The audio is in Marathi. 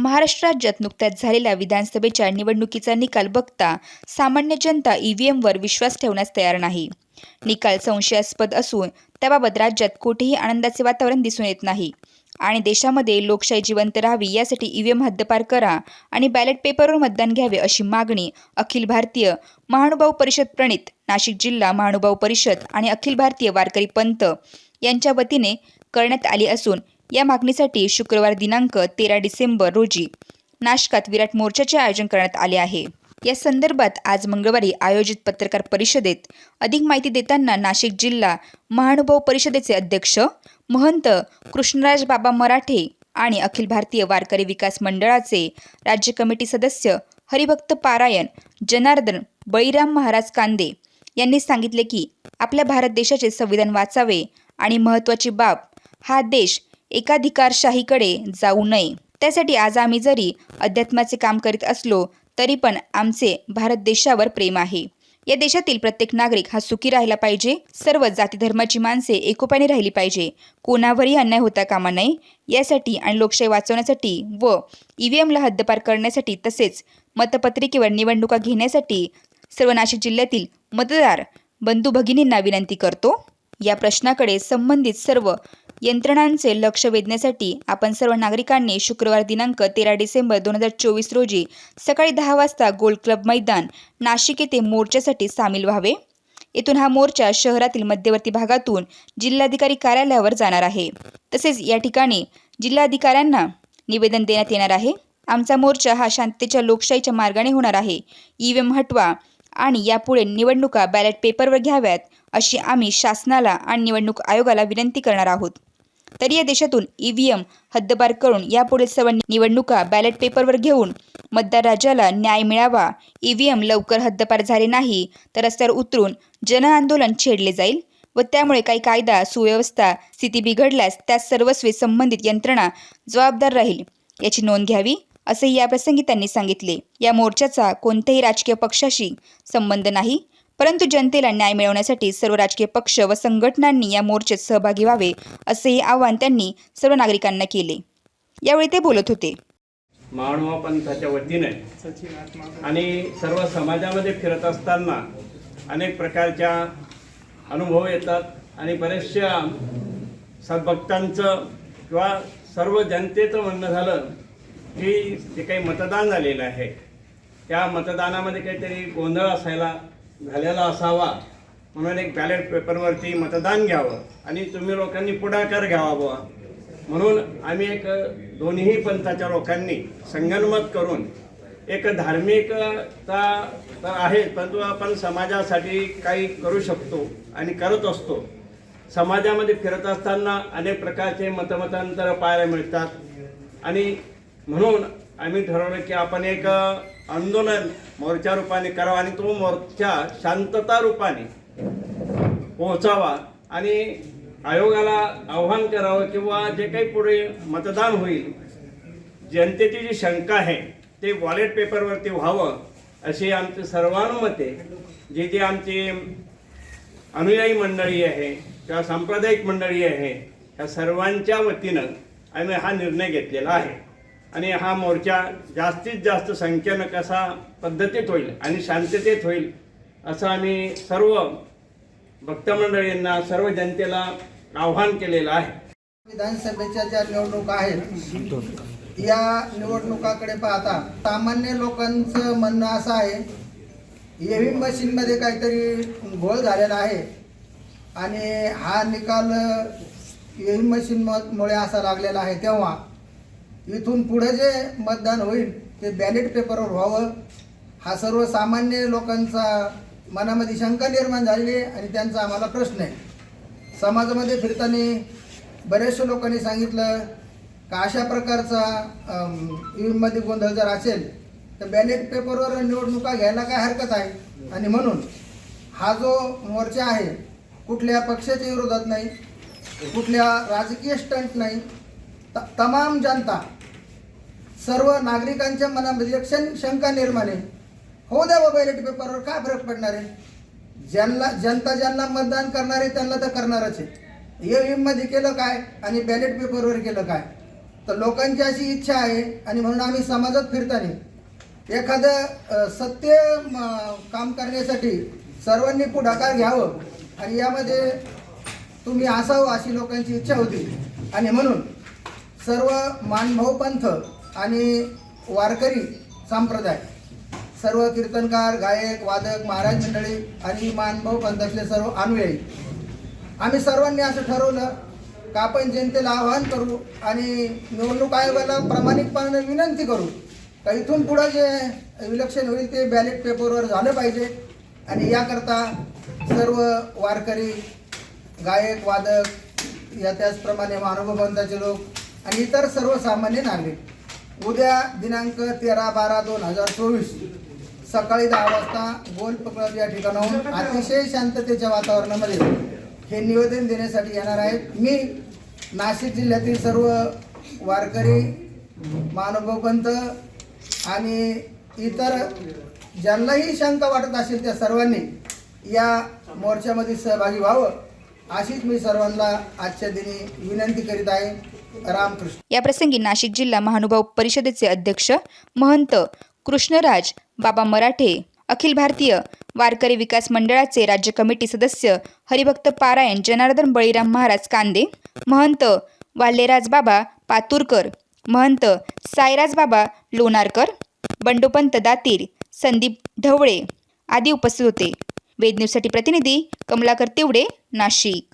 महाराष्ट्र राज्यात नुकत्याच झालेल्या विधानसभेच्या निवडणुकीचा निकाल बघता सामान्य जनता ई व्ही एमवर विश्वास ठेवण्यास तयार नाही. निकाल संशयास्पद असून त्याबाबत राज्यात कुठेही आनंदाचे वातावरण दिसून येत नाही. आणि देशामध्ये लोकशाही जिवंत राहावी यासाठी ई व्ही एम हद्दपार करा आणि बॅलेट पेपरवर मतदान घ्यावे अशी मागणी अखिल भारतीय महानुभाव परिषद प्रणित नाशिक जिल्हा महानुभाव परिषद आणि अखिल भारतीय वारकरी पंत यांच्या वतीने करण्यात आली असून या मागणीसाठी शुक्रवार दिनांक तेरा डिसेंबर रोजी नाशकात विराट मोर्चाचे आयोजन करण्यात आले आहे. या संदर्भात आज मंगळवारी आयोजित पत्रकार परिषदेत अधिक माहिती देताना नाशिक जिल्हा महानुभाव परिषदेचे अध्यक्ष महंत कृष्णराज बाबा मराठे आणि अखिल भारतीय वारकरी विकास मंडळाचे राज्य कमिटी सदस्य हरिभक्त पारायण जनार्दन बळीराम महाराज कांदे यांनी सांगितले की आपल्या भारत देशाचे संविधान वाचावे आणि महत्त्वाची बाब हा देश एकाधिकारशाहीकडे जाऊ नये. त्यासाठी आज आम्ही जरी अध्यात्माचे काम करीत असलो तरी पण आमचे भारत देशावर प्रेम आहे. या देशातील प्रत्येक नागरिक हा सुखी राहिला पाहिजे. सर्व जाती धर्माची माणसे एकोप्याने राहिली पाहिजे. कोणावरही अन्याय होता कामा नये. यासाठी आणि लोकशाही वाचवण्यासाठी व ई एमला हद्दपार करण्यासाठी तसेच मतपत्रिकेवर निवडणुका घेण्यासाठी सर्व नाशिक जिल्ह्यातील मतदार बंधू भगिनींना विनंती करतो. या प्रश्नाकडे संबंधित सर्व यंत्रणांचे लक्ष वेधण्यासाठी आपण सर्व नागरिकांनी शुक्रवार दिनांक तेरा डिसेंबर दोन हजार चोवीस रोजी सकाळी दहा वाजता गोल्ड क्लब मैदान नाशिक येथे मोर्चासाठी सामील व्हावे. येथून हा मोर्चा शहरातील मध्यवर्ती भागातून जिल्हाधिकारी कार्यालयावर जाणार आहे. तसेच या ठिकाणी जिल्हाधिकाऱ्यांना निवेदन देण्यात येणार आहे. आमचा मोर्चा हा शांततेच्या लोकशाहीच्या मार्गाने होणार आहे. ई हटवा आणि यापुढे निवडणुका बॅलेट पेपरवर घ्याव्यात अशी आम्ही शासनाला आणि निवडणूक आयोगाला विनंती करणार आहोत. तरी या देशातून ईव्हीएम हद्दपार करून यापुढील सर्व निवडणुका बॅलेट पेपरवर घेऊन मतदार राज्याला न्याय मिळावा ई लवकर हद्दपार झाले नाही तर रस्त्यावर उतरून जनआंदोलन छेडले जाईल व त्यामुळे काही कायदा सुव्यवस्था स्थिती बिघडल्यास त्यास सर्वस्वी संबंधित यंत्रणा जबाबदार राहील याची नोंद घ्यावी असेही याप्रसंगी त्यांनी सांगितले. या मोर्चाचा कोणत्याही राजकीय पक्षाशी संबंध नाही परंतु जनतेला न्याय मिळवण्यासाठी सर्व राजकीय पक्ष व संघटनांनी या मोर्चात सहभागी व्हावे असेही आवाहन त्यांनी सर्व नागरिकांना केले. यावेळी ते बोलत होते. मानवा पंथाच्या वतीने आणि सर्व समाजामध्ये फिरत असताना अनेक प्रकारच्या अनुभव येतात आणि बरेचशा सद्भक्तांचं किंवा सर्व जनतेचं म्हणणं झालं की जे काही मतदान झालेलं आहे त्या मतदानामध्ये काहीतरी गोंधळ असायला झालेला असावा म्हणून एक बॅलेट पेपरवरती मतदान घ्यावं आणि तुम्ही लोकांनी पुढाकार घ्यावा बुवा. म्हणून आम्ही एक दोन्ही पंथाच्या लोकांनी संगनमत करून एक धार्मिकता तर आहे परंतु आपण समाजासाठी काही करू शकतो आणि करत असतो. समाजामध्ये फिरत असताना अनेक प्रकारचे मतमतांतर पाहायला मिळतात. आणि म्हणून आम्ही ठरवलं की आपण एक आंदोलन मोर्चा रूपाने करावा आणि तो मोर्चा शांतता रूपाने पोहोचावा आणि आयोगाला आव्हान करावं किंवा जे काही पुढे मतदान होईल जनतेची जी शंका आहे ते वॉलेट पेपरवरती व्हावं अशी आमची सर्वानुमते. जे जे आमची अनुयायी मंडळी आहे किंवा सांप्रदायिक मंडळी आहे या सर्वांच्या वतीनं आम्ही हा निर्णय घेतलेला आहे. आणि हा मोर्चा जास्तीत जास्त संख्येनं कसा पद्धतीत होईल आणि शांततेत होईल असं आम्ही सर्व भक्तमंडळींना सर्व जनतेला आव्हान केलेलं आहे. विधानसभेच्या ज्या निवडणुका आहेत या निवडणुकाकडे पाहता सामान्य लोकांचं म्हणणं असं आहे ईव्हीएम मशीनमध्ये काहीतरी घोळ झालेला आहे आणि हा निकाल ईव्हीएम मशीनमुळे असा लागलेला आहे तेव्हा इथून पुढे जे मतदान होईल ते बॅलेट पेपरवर व्हावं. हा सर्वसामान्य लोकांचा मनामध्ये शंका निर्माण झालेली आहे आणि त्यांचा आम्हाला प्रश्न आहे. समाजामध्ये फिरताना बऱ्याचशा लोकांनी सांगितलं का अशा प्रकारचा मध्ये गोंधळ जर असेल तर बॅलेट पेपरवर निवडणुका घ्यायला काय हरकत आहे? आणि म्हणून हा जो मोर्चा आहे कुठल्या पक्षाच्या विरोधात नाही कुठल्या राजकीय स्टंट नाही तमाम जनता सर्व नागरिकांच्या मनामध्ये एक शंका निर्माण आहे. हो द्या बाबा बॅलेट पेपरवर काय फरक पडणार आहे? ज्यांना जनता ज्यांना मतदान करणार आहे त्यांना तर करणारच आहे. ए मध्ये केलं काय आणि बॅलेट पेपरवर केलं काय? तर लोकांची अशी इच्छा आहे आणि म्हणून आम्ही समाजात फिरताना एखादं सत्य म, काम करण्यासाठी सर्वांनी पुढाकार घ्यावं आणि यामध्ये तुम्ही असावं अशी लोकांची इच्छा होती. आणि म्हणून सर्व मानभाऊ पंथ आणि वारकरी संप्रदाय सर्व कीर्तनकार गायक वादक महाराज मंडळी आणि मानभाऊ पंथातले सर्व अनुयायी. आम्ही सर्वांनी असं ठरवलं का आपण जनतेला आवाहन करू आणि निवडणूक आयोगाला प्रामाणिकपणे विनंती करू का इथून पुढं जे इलेक्शन होईल ते बॅलेट पेपरवर झालं पाहिजे आणि याकरता सर्व वारकरी गायक वादक या त्याचप्रमाणे महानुभावांचे लोक आणि इतर सर्वसामान्य नागरिक. उद्या दिनांक तेरा बारा दोन हजार चोवीस सकाळी दहा वाजता गोल पकड या ठिकाणाहून अतिशय शांततेच्या वातावरणामध्ये हे निवेदन देण्यासाठी येणार आहेत. मी नाशिक जिल्ह्यातील सर्व वारकरी महानुभवपंत आणि इतर ज्यांनाही शंका वाटत असेल त्या सर्वांनी या मोर्चामध्ये सहभागी व्हावं अशीच मी सर्वांना आजच्या दिनी विनंती करीत आहे. याप्रसंगी नाशिक जिल्हा महानुभाव परिषदेचे अध्यक्ष महंत कृष्णराज बाबा मराठे अखिल भारतीय वारकरी विकास मंडळाचे राज्य कमिटी सदस्य हरिभक्त पारायण जनार्दन बळीराम महाराज कांदे महंत वाल्हेराज बाबा पातूरकर महंत सायराज बाबा लोणारकर बंडोपंत दातीर संदीप ढवळे आदी उपस्थित होते. वेद न्यूजसाठी प्रतिनिधी कमलाकर तिवडे नाशिक.